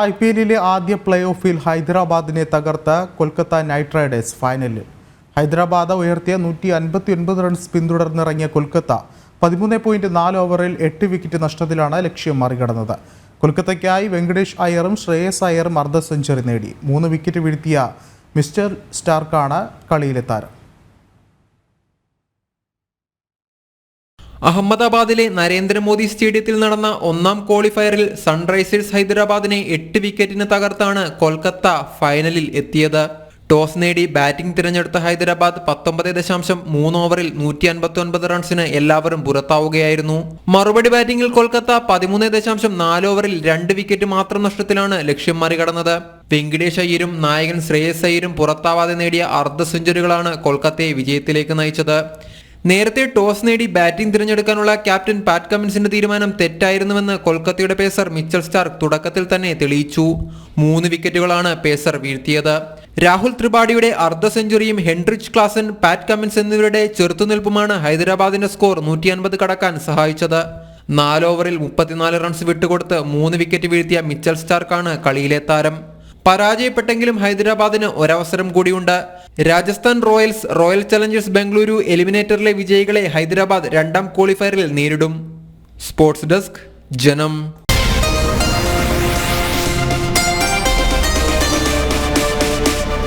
I P എല്ലിലെ ആദ്യ play ഓഫിൽ ഹൈദരാബാദിനെ തകർത്ത കൊൽക്കത്ത നൈറ്റ് റൈഡേഴ്സ് ഫൈനലിൽ. ഹൈദരാബാദ് ഉയർത്തിയ നൂറ്റി അൻപത്തി ഒൻപത് റൺസ് പിന്തുടർന്നിറങ്ങിയ കൊൽക്കത്ത പതിമൂന്ന് പോയിന്റ് നാല് ഓവറിൽ എട്ട് വിക്കറ്റ് നഷ്ടത്തിലാണ് ലക്ഷ്യം മറികടന്നത്. കൊൽക്കത്തയ്ക്കായി വെങ്കടേഷ് അയ്യറും ശ്രേയസ് അയ്യറും അർദ്ധ സെഞ്ചുറി നേടി. മൂന്ന് വിക്കറ്റ് വീഴ്ത്തിയ മിസ്റ്റർ സ്റ്റാർക്കാണ് കളിയിലെ താരം. അഹമ്മദാബാദിലെ നരേന്ദ്രമോദി സ്റ്റേഡിയത്തിൽ നടന്ന ഒന്നാം ക്വാളിഫയറിൽ സൺറൈസേഴ്സ് ഹൈദരാബാദിനെ എട്ട് വിക്കറ്റിന് തകർത്താണ് കൊൽക്കത്ത ഫൈനലിൽ എത്തിയത്. ടോസ് നേടി ബാറ്റിംഗ് തിരഞ്ഞെടുത്ത ഹൈദരാബാദ് പത്തൊമ്പത് ദശാംശം മൂന്ന് ഓവറിൽ നൂറ്റി അൻപത്തി ഒൻപത് റൺസിന് എല്ലാവരും പുറത്താവുകയായിരുന്നു. മറുപടി ബാറ്റിംഗിൽ കൊൽക്കത്ത പതിമൂന്ന് ദശാംശം നാല് ഓവറിൽ രണ്ട് വിക്കറ്റ് മാത്രം നഷ്ടത്തിലാണ് ലക്ഷ്യം മറികടന്നത്. വെങ്കിടേഷ് അയ്യരും നായകൻ ശ്രേയസ് അയ്യരും പുറത്താവാതെ നേടിയ അർദ്ധ സെഞ്ചുറികളാണ് കൊൽക്കത്തയെ വിജയത്തിലേക്ക് നയിച്ചത്. നേരത്തെ ടോസ് നേടി ബാറ്റിംഗ് തിരഞ്ഞെടുക്കാനുള്ള ക്യാപ്റ്റൻ പാറ്റ് കമിൻസിന്റെ തീരുമാനം തെറ്റായിരുന്നുവെന്ന് കൊൽക്കത്തയുടെ പേസർ മിച്ചൽ സ്റ്റാർക്ക് തുടക്കത്തിൽ തന്നെ തെളിയിച്ചു. മൂന്ന് വിക്കറ്റുകളാണ് പേസർ വീഴ്ത്തിയത്. രാഹുൽ ത്രിപാഠിയുടെ അർദ്ധ സെഞ്ചുറിയും ഹെൻറിച്ച് ക്ലാസൻ പാറ്റ് കമിൻസ് എന്നിവരുടെ ചെറുത്തുനിൽപ്പുമാണ് ഹൈദരാബാദിന്റെ സ്കോർ നൂറ്റി അൻപത് കടക്കാൻ സഹായിച്ചത്. നാലോവറിൽ മുപ്പത്തിനാല് റൺസ് വിട്ടുകൊടുത്ത് മൂന്ന് വിക്കറ്റ് വീഴ്ത്തിയ മിച്ചൽ സ്റ്റാർക്കാണ് കളിയിലെ താരം. പരാജയപ്പെട്ടെങ്കിലും ഹൈദരാബാദിന് ഒരവസരം കൂടിയുണ്ട്. Rajasthan Royals Royal Challengers Bengaluru എലിമിനേറ്ററിലെ വിജയികളെ ഹൈദരാബാദ് രണ്ടാം ക്വാളിഫയറിൽ നേരിടും. സ്പോർട്സ് ഡെസ്ക് ജനം.